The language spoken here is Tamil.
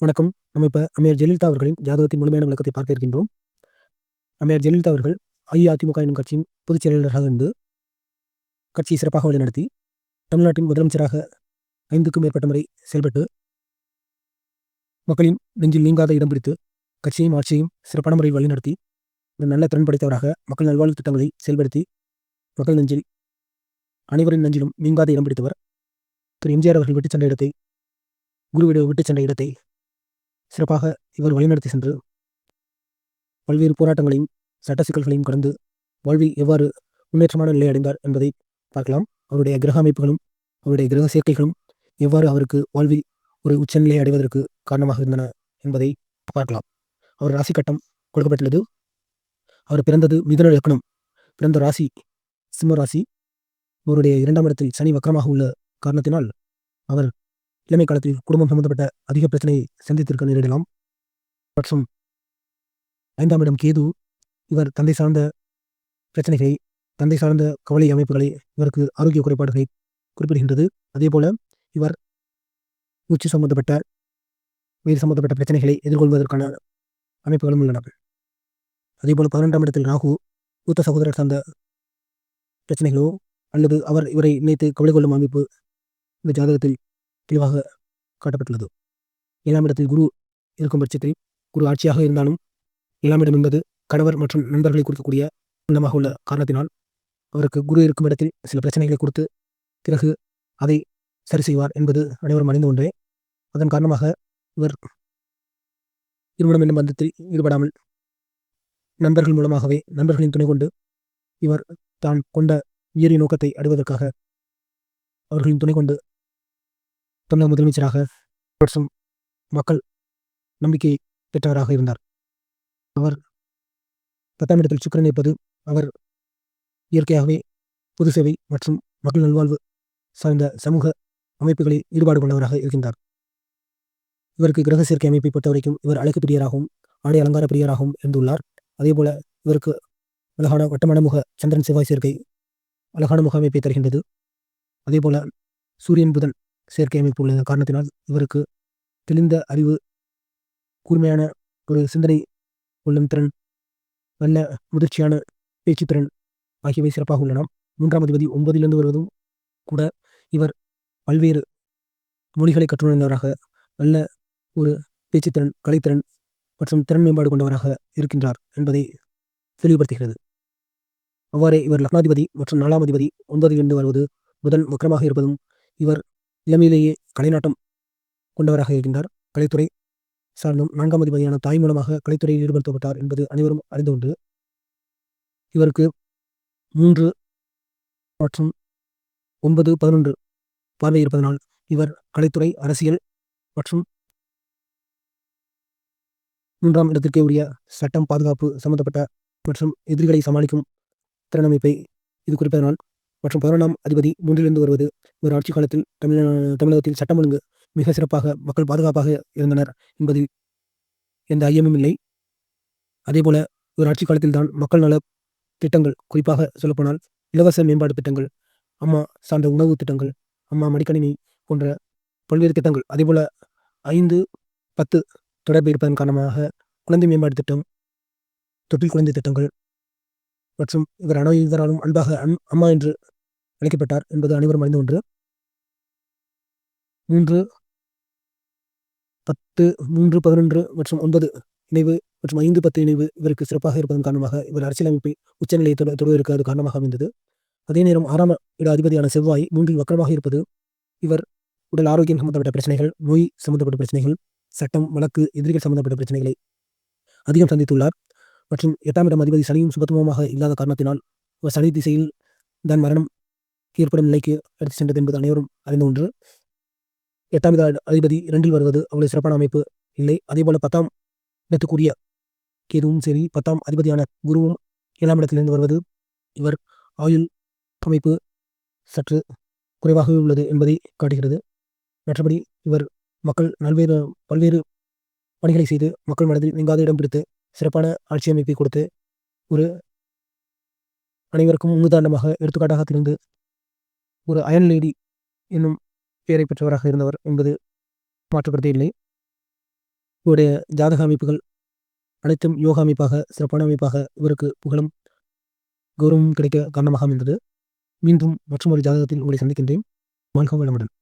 வணக்கம். நம்ம இப்போ அம்மையார் ஜெயலலிதா அவர்களின் ஜாதகத்தின் முழுமையான விளக்கத்தை பார்க்க இருக்கின்றோம். அம்மையார் ஜெயலலிதா அவர்கள் அஇஅதிமுக எனும் கட்சியின் பொதுச் செயலாளராக இருந்து கட்சியை சிறப்பாக வழிநடத்தி தமிழ்நாட்டின் முதலமைச்சராக ஐந்துக்கும் மேற்பட்ட முறை செயல்பட்டு மக்களின் நெஞ்சில் நீங்காத இடம் பிடித்து கட்சியையும் ஆட்சியையும் சிறப்பான முறையில் வழிநடத்தி ஒரு நல்ல திறன் படைத்தவராக மக்கள் நல்வாழ்வு திட்டங்களை செயல்படுத்தி மக்கள் நெஞ்சில் அனைவரின் நெஞ்சிலும் நீங்காத இடம் பிடித்தவர் திரு எம்ஜிஆர் அவர்கள் விட்டுச் சென்ற இடத்தை குருவிட விட்டுச் சென்ற இடத்தை சிறப்பாக இவர் வழிநடத்தி சென்று பல்வேறு போராட்டங்களையும் சட்ட சிக்கல்களையும் கடந்து வாழ்வில் எவ்வாறு முன்னேற்றமான நிலை அடைந்தார் என்பதை பார்க்கலாம். அவருடைய கிரக அமைப்புகளும் அவருடைய கிரக சேர்க்கைகளும் எவ்வாறு அவருக்கு வாழ்வில் ஒரு உச்சநிலையை அடைவதற்கு காரணமாக இருந்தன என்பதை பார்க்கலாம். அவர் ராசி கட்டம் கொடுக்கப்பட்டுள்ளது. அவர் பிறந்தது மிதுன லக்னம். பிறந்த ராசி சிம்ம ராசி. அவருடைய இரண்டாம் இடத்தில் சனி வக்கரமாக உள்ள காரணத்தினால் அவர் இளமை காலத்தில் குடும்பம் சம்பந்தப்பட்ட அதிக பிரச்சனையை சந்தித்திருக்க நேரிடலாம். மற்றும் ஐந்தாம் இடம் கேது. இவர் தந்தை சார்ந்த பிரச்சனைகளை தந்தை சார்ந்த கவலை அமைப்புகளை இவருக்கு ஆரோக்கிய குறைபாடுகளை குறிப்பிடுகின்றது. அதே போல இவர் உச்சி சம்பந்தப்பட்ட உயிர் சம்பந்தப்பட்ட பிரச்சனைகளை எதிர்கொள்வதற்கான அமைப்புகளும் உள்ளன. அதே போல இடத்தில் ராகு மூத்த சகோதரர் சார்ந்த பிரச்சனைகளோ அல்லது அவர் இவரை நினைத்து கவலை கொள்ளும் அமைப்பு இந்த ஜாதகத்தில் தெளிவாக காட்டப்பட்டுள்ளது. ஏழாம் இடத்தில் குரு இருக்கும் பட்சத்தில் குரு ஆட்சியாக இருந்தாலும் ஏழாம் இடம் என்பது கணவர் மற்றும் நண்பர்களை கொடுக்கக்கூடிய இடமாக உள்ள காரணத்தினால் அவருக்கு குரு இருக்கும் இடத்தில் சில பிரச்சனைகளை கொடுத்து பிறகு அதை சரி செய்வார் என்பது அனைவரும் அறிந்த ஒன்றே. அதன் காரணமாக இவர் திருமணம் என்னும் பந்தத்தில் ஈடுபடாமல் நண்பர்கள் மூலமாகவே நண்பர்களின் துணை கொண்டு இவர் தான் கொண்ட உயரிய நோக்கத்தை அடைவதற்காக அவர்களின் துணை கொண்டு தமிழக முதலமைச்சராக வருஷம் மக்கள் நம்பிக்கை பெற்றவராக இருந்தார். அவர் பத்தாம் இடத்தில் சுக்கரன் இருப்பது அவர் இயற்கையாகவே பொது சேவை மற்றும் மக்கள் நல்வாழ்வு சார்ந்த சமூக அமைப்புகளில் ஈடுபாடு கொண்டவராக இருக்கின்றார். இவருக்கு கிரக சேர்க்கை அமைப்பை பொறுத்தவரைக்கும் இவர் அழகு பிரியராகவும் ஆடை அலங்கார பிரியராகவும் இருந்துள்ளார். அதேபோல இவருக்கு அழகான வட்டமான முக சந்திரன் செவ்வாய் சேர்க்கை அழகான முக அமைப்பை தருகின்றது. அதேபோல சூரியன் புதன் செயற்கை அமைப்பு உள்ள காரணத்தினால் இவருக்கு தெளிந்த அறிவு கூர்மையான ஒரு சிந்தனை கொள்ளும் திறன் நல்ல முதிர்ச்சியான பேச்சுத்திறன் ஆகியவை சிறப்பாக உள்ளன. மூன்றாம் அதிபதி ஒன்பதிலிருந்து வருவதும் கூட இவர் பல்வேறு மொழிகளை கற்றுணர்ந்தவராக நல்ல ஒரு பேச்சுத்திறன் கலைத்திறன் மற்றும் திறன் மேம்பாடு கொண்டவராக இருக்கின்றார் என்பதை தெளிவுபடுத்துகிறது. அவ்வாறே இவர் லக்னாதிபதி மற்றும் நாலாம் அதிபதி ஒன்பதிலிருந்து வருவது புதன் வக்கரமாக இருப்பதும் இவர் இளமையிலேயே கலைநாட்டம் கொண்டவராக இருக்கின்றார். கலைத்துறை சார்ந்தும் நான்காம் அதிபதியான தாய் மூலமாக கலைத்துறையில் ஈடுபடுத்தப்பட்டார் என்பது அனைவரும் அறிந்து கொண்டு இவருக்கு மூன்று மற்றும் ஒன்பது பதினொன்று பார்வை இருப்பதனால் இவர் கலைத்துறை அரசியல் மற்றும் மூன்றாம் இடத்திற்கே உரிய சட்டம் பாதுகாப்பு சம்பந்தப்பட்ட மற்றும் எதிரிகளை சமாளிக்கும் திறனமைப்பை இது குறிப்பதனால் மற்றும் பதினொன்றாம் அதிபதி மூன்றிலிருந்து வருவது ஒரு ஆட்சி காலத்தில் தமிழ தமிழகத்தில் சட்டம் ஒழுங்கு மிக சிறப்பாக மக்கள் பாதுகாப்பாக இருந்தனர் என்பதில் எந்த ஐயமும் இல்லை. அதேபோல ஒரு ஆட்சி காலத்தில் தான் மக்கள் நல திட்டங்கள் குறிப்பாக சொல்லப்போனால் இலவச மேம்பாடு திட்டங்கள் அம்மா சார்ந்த உணவு திட்டங்கள் அம்மா மடிக்கணினி போன்ற பல்வேறு திட்டங்கள். அதேபோல ஐந்து பத்து தொடர்பு இருப்பதன் காரணமாக குழந்தை மேம்பாடு திட்டம் தொட்டில் குழந்தை திட்டங்கள் மற்றும் இவர் அனைவராலும் அன்பாக அம்மா என்று அழைக்கப்பட்டார் என்பது அனைவரும் அறிந்த ஒன்று. மூன்று பத்து மூன்று பதினொன்று மற்றும் ஒன்பது இணைவு மற்றும் ஐந்து பத்து இணைவு இவருக்கு சிறப்பாக இருப்பதன் காரணமாக இவர் அரசியலமைப்பை உச்சநிலையை தொட தொடுவதற்கு அது காரணமாக அமைந்தது. அதே நேரம் ஆறாம் இட அதிபதியான செவ்வாய் மூன்றில் வக்கரமாக இருப்பது இவர் உடல் ஆரோக்கியம் சம்பந்தப்பட்ட பிரச்சனைகள் நோய் சம்பந்தப்பட்ட பிரச்சனைகள் சட்டம் வழக்கு எதிரிகள் சம்பந்தப்பட்ட பிரச்சனைகளை அதிகம் சந்தித்துள்ளார். மற்றும் எட்டாம் இடம் அதிபதி சனியும் சுபத்துவமாக இல்லாத காரணத்தினால் இவர் சனி திசையில் தான் மரணம் ஏற்படும் நிலைக்கு எடுத்து சென்றது என்பது அனைவரும் அறிந்த ஒன்று. எட்டாம் அதிபதி இரண்டில் வருவது அவ்வளவு சிறப்பான அமைப்பு இல்லை. அதேபோல பத்தாம் இடத்துக்குரிய கேதுவும் சரி பத்தாம் அதிபதியான குருவும் ஏழாம் இடத்திலிருந்து வருவது இவர் ஆயுள் அமைப்பு சற்று குறைவாகவே உள்ளது என்பதை காட்டுகிறது. மற்றபடி இவர் மக்கள் நல்வேறு பல்வேறு பணிகளை செய்து மக்கள் மனதில் நீங்காத இடம் பிடித்து சிறப்பான ஆட்சி அமைப்பை கொடுத்து ஒரு அனைவருக்கும் முன்னுதாரணமாக எடுத்துக்காட்டாக திருந்து ஒரு அயன் லேடி என்னும் பெயரை பெற்றவராக இருந்தவர் என்பது மாற்றுக்கருத்தே இல்லை. இவருடைய ஜாதக அமைப்புகள் அனைத்தும் யோக அமைப்பாக சிறப்பான அமைப்பாக இவருக்கு புகழும் கௌரவமும் கிடைக்க காரணமாக அமைந்தது. மீண்டும் மற்றொரு ஜாதகத்தில் உங்களை சந்திக்கின்றேன். வாழ்க வளமுடன்.